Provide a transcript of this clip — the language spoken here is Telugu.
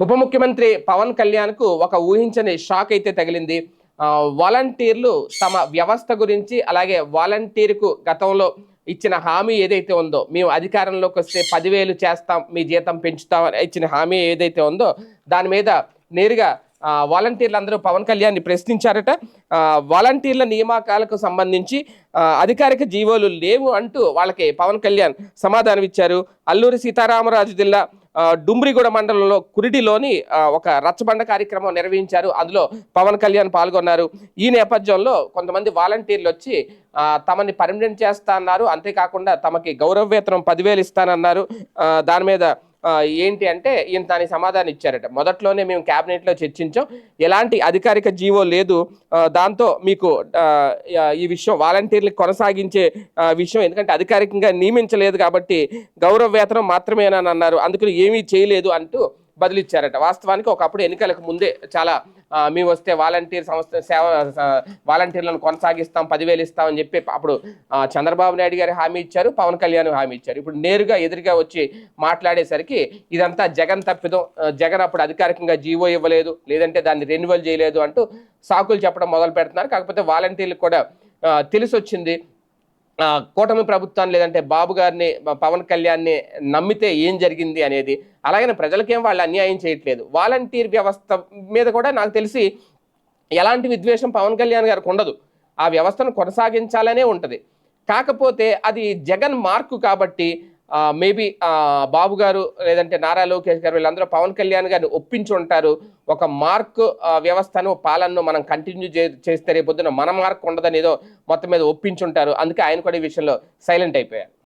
ఉప ముఖ్యమంత్రి పవన్ కళ్యాణ్కు ఒక ఊహించని షాక్ అయితే తగిలింది. వాలంటీర్లు తమ వ్యవస్థ గురించి అలాగే వాలంటీర్కు గతంలో ఇచ్చిన హామీ ఏదైతే ఉందో మేము అధికారంలోకి వస్తే పదివేలు చేస్తాం మీ జీతం పెంచుతాం అని ఇచ్చిన హామీ ఏదైతే ఉందో దాని మీద నేరుగా వాలంటీర్లు అందరూ పవన్ కళ్యాణ్ని ప్రశ్నించారట. వాలంటీర్ల నియామకాలకు సంబంధించి అధికారిక జీవోలు లేవు అంటూ వాళ్ళకి పవన్ కళ్యాణ్ సమాధానం ఇచ్చారు. అల్లూరి సీతారామరాజు జిల్లా డుమ్రిగూడ మండలంలో కురిడిలోని ఒక రచ్చబండ కార్యక్రమం నిర్వహించారు. అందులో పవన్ కళ్యాణ్ పాల్గొన్నారు. ఈ నేపథ్యంలో కొంతమంది వాలంటీర్లు వచ్చి తమని పర్మనెంట్ చేస్తా అన్నారు అంతేకాకుండా తమకి గౌరవ వేతనం పదివేలు ఇస్తానన్నారు. దాని మీద ఏంటి అంటే ఈయన దానికి సమాధానం ఇచ్చారట. మొదట్లోనే మేము క్యాబినెట్లో చర్చించాం. ఎలాంటి అధికారిక జీవో లేదు. దాంతో మీకు ఈ విషయం వాలంటీర్లు కొనసాగించే విషయం ఎందుకంటే అధికారికంగా నియమించలేదు కాబట్టి గౌరవ వేతనం మాత్రమేనని అన్నారు. అందుకని ఏమీ చేయలేదు అంటూ బదిలిచ్చారట. వాస్తవానికి ఒకప్పుడు ఎన్నికలకు ముందే చాలా మేము వస్తే వాలంటీర్ సంస్థ సేవ వాలంటీర్లను కొనసాగిస్తాం పదివేలు ఇస్తాం అని చెప్పి అప్పుడు చంద్రబాబు నాయుడు గారు హామీ ఇచ్చారు పవన్ కళ్యాణ్ హామీ ఇచ్చారు. ఇప్పుడు నేరుగా ఎదురుగా వచ్చి మాట్లాడేసరికి ఇదంతా జగన్ తప్పిదం జగన్ అప్పుడు అధికారికంగా జీవో ఇవ్వలేదు లేదంటే దాన్ని రెన్యువల్ చేయలేదు అంటూ సాకులు చెప్పడం మొదలు పెడుతున్నారు కాకపోతే వాలంటీర్లకు కూడా తెలిసొచ్చింది. తెలిసి వచ్చింది కూటమి ప్రభుత్వాన్ని లేదంటే బాబు గారిని పవన్ కళ్యాణ్ని నమ్మితే ఏం జరిగింది అనేది అలాగే ప్రజలకేం వాళ్ళు అన్యాయం చేయట్లేదు. వాలంటీర్ వ్యవస్థ మీద కూడా నాకు తెలిసి ఎలాంటి విద్వేషం పవన్ కళ్యాణ్ గారికి ఉండదు. ఆ వ్యవస్థను కొనసాగించాలనే ఉంటుంది. కాకపోతే అది జగన్ మార్కు కాబట్టి మేబీ బాబు గారు లేదంటే నారా లోకేష్ గారు వీళ్ళందరూ పవన్ కళ్యాణ్ గారిని ఒప్పించి ఉంటారు ఒక మార్క్ వ్యవస్థను పాలనను మనం కంటిన్యూ చేస్తే రేపొద్దున మన మార్క్ ఉండదని ఏదో మొత్తం మీద ఒప్పించుంటారు. అందుకే ఆయన కూడా ఈ విషయంలో సైలెంట్ అయిపోయారు.